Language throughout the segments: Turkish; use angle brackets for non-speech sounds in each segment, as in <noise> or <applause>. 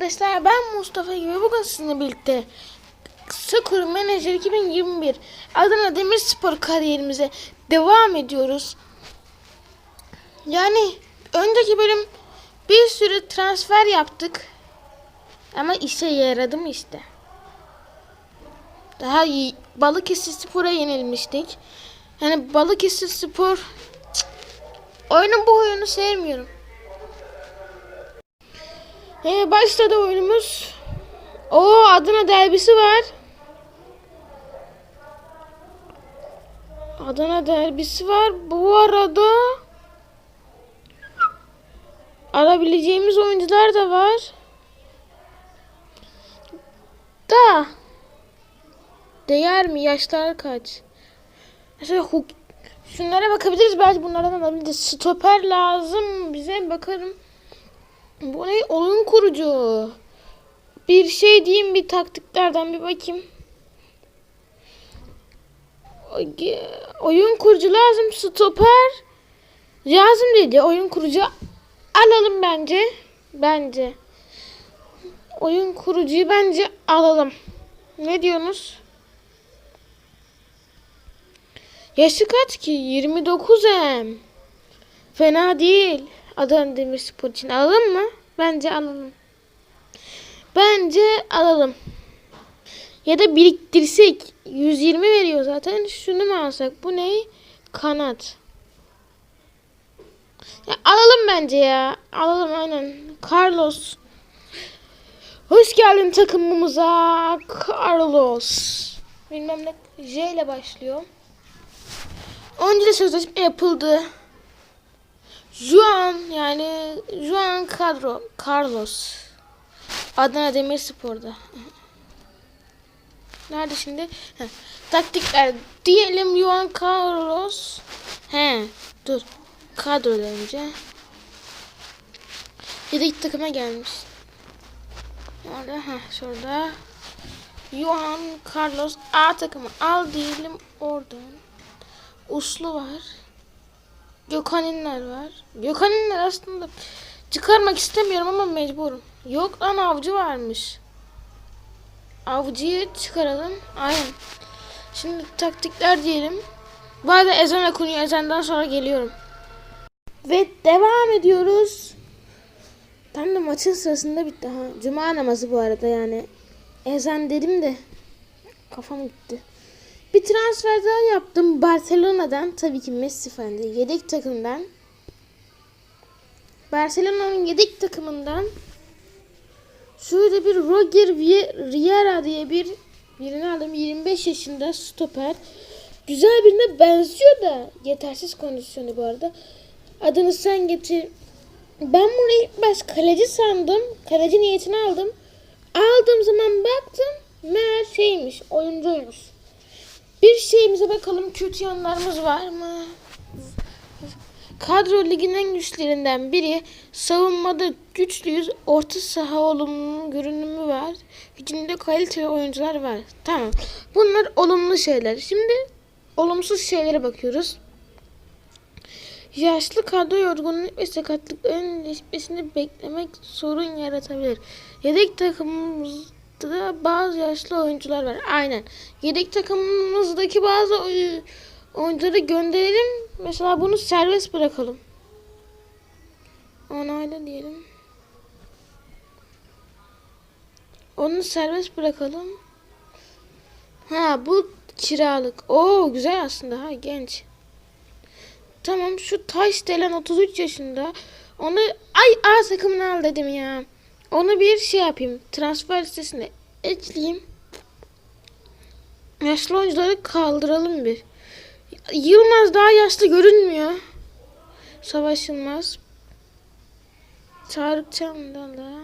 Arkadaşlar ben Mustafa gibi bugün sizinle birlikte Sakura Manager 2021 Adana Demirspor kariyerimize devam ediyoruz. Yani önceki bölüm bir sürü transfer yaptık. Ama işe yaradı mı işte. Daha iyi Balıkesir Spor'a yenilmiştik. Yani Balıkesir Spor Cık. oyunun bu oyunu sevmiyorum. Ee, başladı oyunumuz. O Adana derbisi var. Adana derbisi var. Bu arada alabileceğimiz oyuncular da var. Da değer mi? Yaşlar kaç? Mesela huk Şunlara bakabiliriz. Belki bunlardan alabiliriz. Stoper lazım. Bize bakarım. Bu ne? Oyun kurucu. Bir şey diyeyim bir taktiklerden bir bakayım. Oy- Oyun kurucu lazım. Stoper. Lazım dedi. Oyun kurucu alalım bence. Bence. Oyun kurucuyu bence alalım. Ne diyorsunuz? Yaşı kaç ki? 29 hem. Fena değil. Adana Demirspor için alalım mı? Bence alalım. Bence alalım. Ya da biriktirsek. 120 veriyor zaten. Şunu mu alsak? Bu ne? Kanat. Ya alalım bence ya. Alalım aynen. Carlos. Hoş geldin takımımıza. Carlos. Bilmem ne. J ile başlıyor. Önce de sözleşme yapıldı. Juan yani Juan Kadro Carlos Adana Demirspor'da. Nerede şimdi? Heh. Taktikler diyelim Juan Carlos. He, dur. Kadroda önce. Yedek takıma gelmiş. Orada ha şurada. Juan Carlos A takımı al diyelim oradan. Uslu var. Gökhan'inler var. Gökhan'inler aslında çıkarmak istemiyorum ama mecburum. Yok lan avcı varmış. Avcıyı çıkaralım. Aynen. Şimdi taktikler diyelim. Arada ezan okunuyor. Ezandan sonra geliyorum. Ve devam ediyoruz. Tam da maçın sırasında bitti. Ha, Cuma namazı bu arada yani. Ezan dedim de kafam gitti. Bir transfer daha yaptım Barcelona'dan. Tabii ki Messi fendi. Yedek takımdan. Barcelona'nın yedek takımından. Şöyle bir Roger Riera diye bir birini aldım. 25 yaşında stoper. Güzel birine benziyor da yetersiz kondisyonu bu arada. Adını sen getir. Ben bunu ilk baş kaleci sandım. Kaleci niyetini aldım. Aldığım zaman baktım. Meğer şeymiş, oyuncuymuş. Bir şeyimize bakalım kötü yanlarımız var mı? Kadro ligin en güçlerinden biri. Savunmada güçlüyüz. Orta saha olumlu görünümü var. Hücumda kaliteli oyuncular var. Tamam. Bunlar olumlu şeyler. Şimdi olumsuz şeylere bakıyoruz. Yaşlı kadro yorgunluk ve sakatlıkların iyileşmesini beklemek sorun yaratabilir. Yedek takımımızda bazı yaşlı oyuncular var. Aynen. Yedek takımımızdaki bazı oy- oyuncuları gönderelim. Mesela bunu serbest bırakalım. Onayla diyelim. Onu serbest bırakalım. Ha bu kiralık. Oo güzel aslında ha genç. Tamam şu Taş delen 33 yaşında. Onu ay A takımını al dedim ya. Onu bir şey yapayım. Transfer listesine ekleyeyim. Yaşlı oyuncuları kaldıralım bir. Yılmaz daha yaşlı görünmüyor. Savaş Yılmaz. Tarık Çamdalı.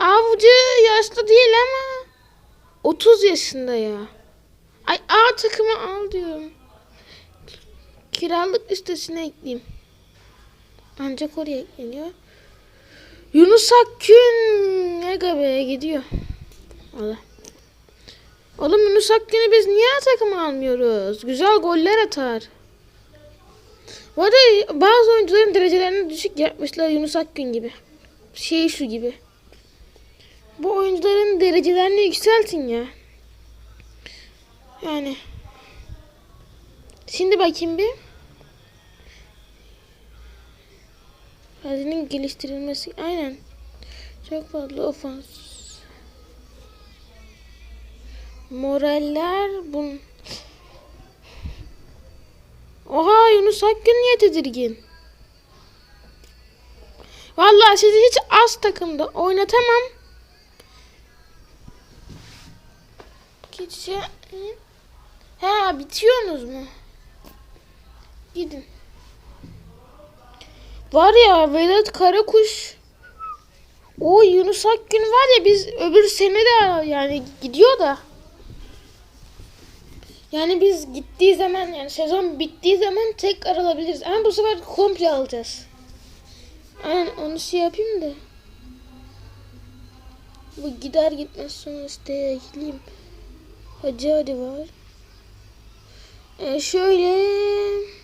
Avcı yaşlı değil ama 30 yaşında ya. Ay A takımı al diyorum. Kiralık listesine ekleyeyim. Ancak oraya ekleniyor. Yunus Akgün Aga be gidiyor. Allah. Oğlum Yunus Akgün'ü biz niye takım almıyoruz? Güzel goller atar. Bu arada bazı oyuncuların derecelerini düşük yapmışlar Yunus Akgün gibi. Şey şu gibi. bu oyuncuların derecelerini yükseltin ya. Yani. Şimdi bakayım bir. Hazinin geliştirilmesi. Aynen. Çok fazla ofans. Moraller bun. Oha Yunus Akgün niye tedirgin? Vallahi sizi hiç az takımda oynatamam. Gece... Ha bitiyorsunuz mu? Gidin. Var ya Vedat Karakuş. O Yunus Akgün var ya biz öbür sene de yani gidiyor da. Yani biz gittiği zaman yani sezon bittiği zaman tekrar alabiliriz. Ama bu sefer komple alacağız. Aynen onu şey yapayım da. Bu gider gitmez sonra siteye ekleyeyim. Hacı hadi var. Ee, şöyle.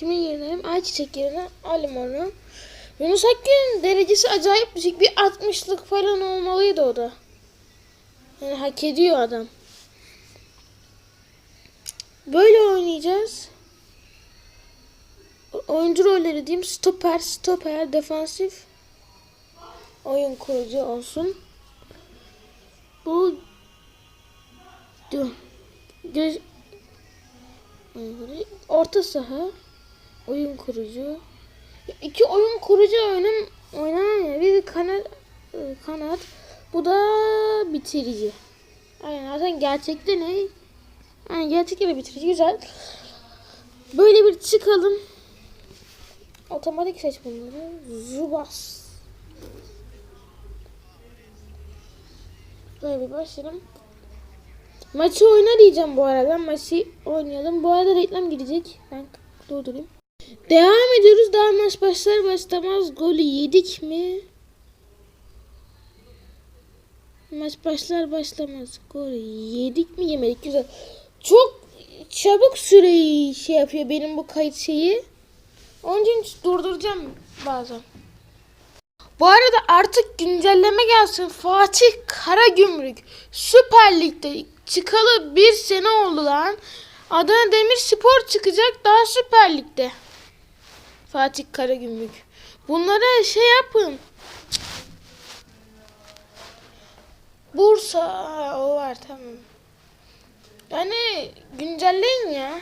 Kimi yerine ayçiçek yerine alayım onu. Yunus Akgün'ün derecesi acayip düşük. Bir 60'lık falan olmalıydı o da. Yani hak ediyor adam. Böyle oynayacağız. Oyuncu rolleri diyeyim. Stoper, stoper, defansif. Oyun kurucu olsun. Bu. Göz orta saha oyun kurucu. İki oyun kurucu oyunum oynanan ya. Bir kanat kanat. Bu da bitirici. Aynen zaten gerçekte ne? Yani gerçekte de bitirici güzel. Böyle bir çıkalım. Otomatik seç bunları. Zubas. Böyle bir başlayalım. Maçı oyna diyeceğim bu arada. Maçı oynayalım. Bu arada reklam gidecek. Ben durdurayım. Devam ediyoruz. Daha maç başlar başlamaz golü yedik mi? Maç başlar başlamaz golü yedik mi yemedik. Güzel. Çok çabuk süreyi şey yapıyor benim bu kayıt şeyi. Onun için durduracağım bazen. Bu arada artık güncelleme gelsin. Fatih Karagümrük Süper Lig'de çıkalı bir sene oldu lan. Adana Demirspor çıkacak daha Süper Lig'de. Fatih Karagümrük. Bunlara şey yapın. Bursa o var tamam. Yani güncelleyin ya.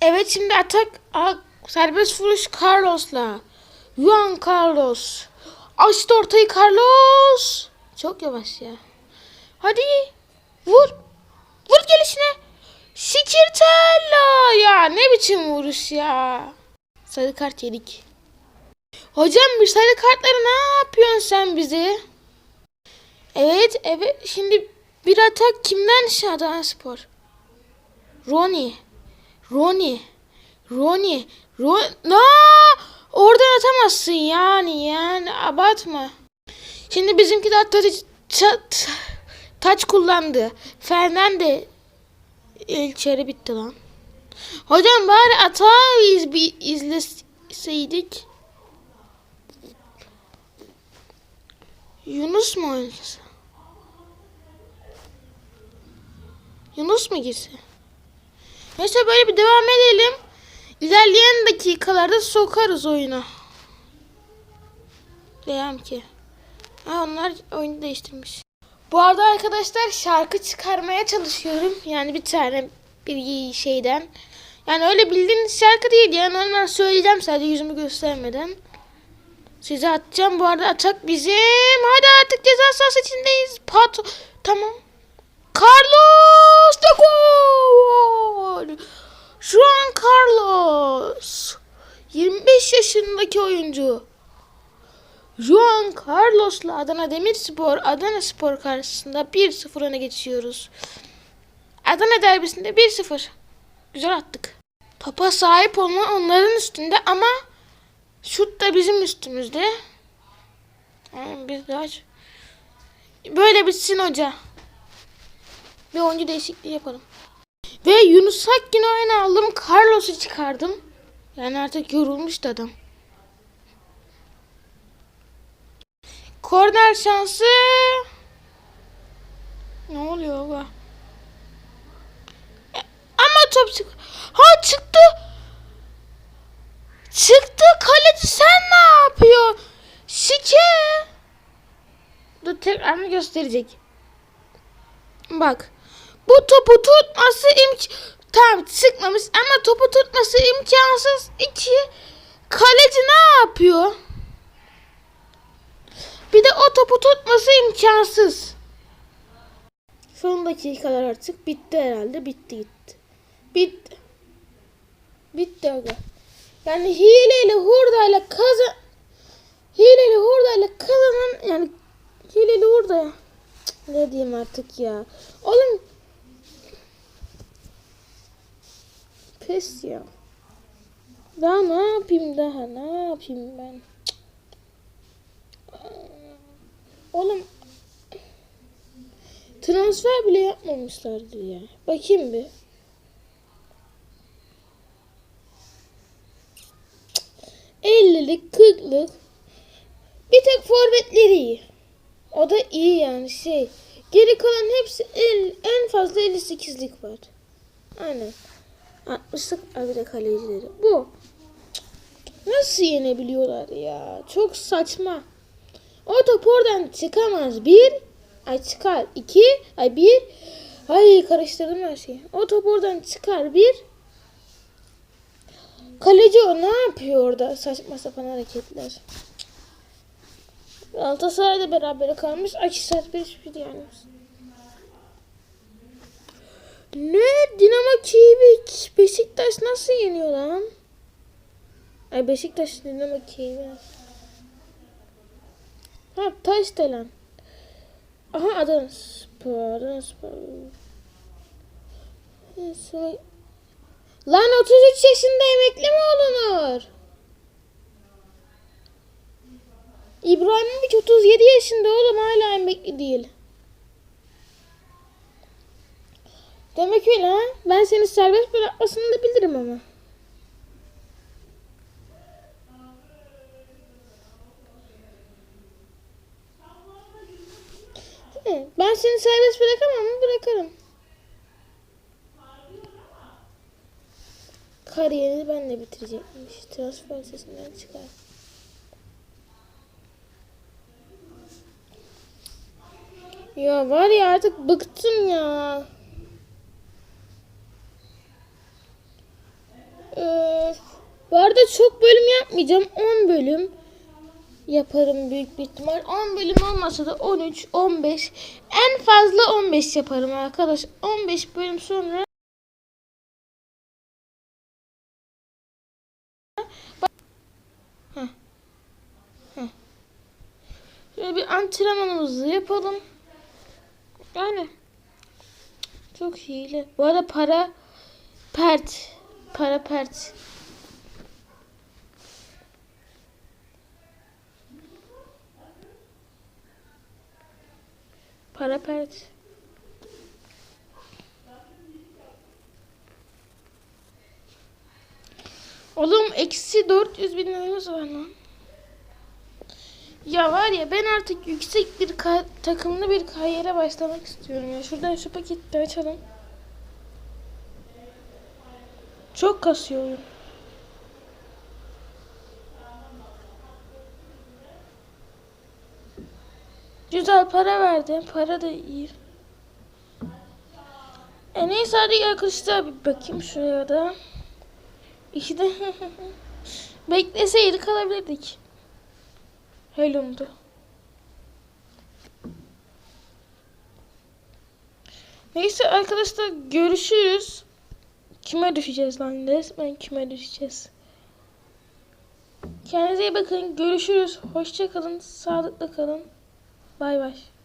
Evet şimdi atak Aa, serbest vuruş Carlos'la. Juan Carlos. Açtı ortayı Carlos. Çok yavaş ya. Hadi vur. Vur gelişine. Şikirtella. Ya ne biçim vuruş ya. Sarı kart yedik. Hocam bir sarı kartları ne yapıyorsun sen bize? Evet evet şimdi bir atak kimden Şadan Spor? Roni. Roni. Roni. Ron... Na! Oradan atamazsın yani yani abartma. Şimdi bizimki de taç, taç, taç kullandı. Fernande içeri bitti lan. Hocam bari atağı iz, bir izleseydik. Yunus mu oynasa? Yunus mu girse? Neyse böyle bir devam edelim. İlerleyen dakikalarda sokarız oyuna. Devam ki. Ha, onlar oyunu değiştirmiş. Bu arada arkadaşlar şarkı çıkarmaya çalışıyorum. Yani bir tane bir şeyden. Yani öyle bildiğiniz şarkı değil ya. Normal söyleyeceğim sadece yüzümü göstermeden. Size atacağım. Bu arada atak bizim. Hadi artık ceza sahası içindeyiz. Pat. Tamam. Carlos de gol. Juan Carlos. 25 yaşındaki oyuncu. Juan Carlos'la Adana Demirspor, Adana Spor karşısında 1-0 öne geçiyoruz. Adana derbisinde 1-0. Güzel attık. Topa sahip olma onların üstünde ama şut da bizim üstümüzde. Yani Böyle bitsin hoca. Bir oyuncu değişikliği yapalım. Ve Yunus Akgün'ü oyuna aldım. Carlos'u çıkardım. Yani artık yorulmuştu adam. Korner şansı. Ne oluyor baba? E, Ama top çık. Ha çıktı. Çıktı kaleci sen ne yapıyor? Şike. Dur tekrar mı gösterecek? Bak. Bu topu tutması imk Tamam çıkmamış ama topu tutması imkansız. İki. Kaleci ne yapıyor? Topu tutması imkansız. Son dakikalar artık bitti herhalde. Bitti gitti. Bitti. Bitti aga. Yani hileyle hurdayla kazan hileyle hurdayla kazanan yani hileyle hurdaya ne diyeyim artık ya. Oğlum pes ya. Daha ne yapayım daha ne yapayım ben? Cık. Oğlum transfer bile yapmamışlardır ya. Bakayım bir. 50'lik, 40'lık. Bir tek forvetleri iyi. O da iyi yani şey. Geri kalan hepsi el, en fazla 58'lik var. Aynen. 60'lık abi de kalecileri. Bu. Nasıl yenebiliyorlar ya? Çok saçma. O top oradan çıkamaz. Bir. Ay çıkar. iki. Ay bir. Ay karıştırdım her şeyi. O top oradan çıkar. Bir. Kaleci o ne yapıyor orada? Saçma sapan hareketler. Galatasaray da berabere kalmış. Akisar bir hiçbir yani. Ne? Dinamo Kiev Beşiktaş nasıl yeniyor lan? Ay Beşiktaş Dinamo Kiev. Ha taş da lan. Aha Adana Spor. Adana Spor. Lan 33 yaşında emekli mi olunur? İbrahimovic 37 yaşında oğlum hala emekli değil. Demek öyle ha? Ben seni serbest bırakmasını da bilirim ama. He, Ben seni serbest bırakamam mı? Bırakırım. Kariyerini ben de bitirecekmiş. Transfer sesinden çıkar. Ya var ya artık bıktım ya. Öf. Bu arada çok bölüm yapmayacağım. 10 bölüm yaparım büyük bir ihtimal. 10 bölüm olmasa da 13, 15. En fazla 15 yaparım arkadaş. 15 bölüm sonra. Şöyle bir antrenmanımızı yapalım. Yani çok hile. Bu arada para pert. Para pert. Para pert. Oğlum eksi 400 bin liramız var lan. Ya var ya ben artık yüksek bir takımlı bir kariyere başlamak istiyorum ya. Şuradan şu paketi açalım. Çok kasıyor. Güzel para verdim. Para da iyi. E neyse hadi arkadaşlar bir bakayım şuraya da. İşte <laughs> bekleseydik alabilirdik. Helum'du. Neyse arkadaşlar görüşürüz. Kime düşeceğiz lan? Resmen kime düşeceğiz. Kendinize iyi bakın. Görüşürüz. Hoşça kalın. Sağlıklı kalın. Bay bay.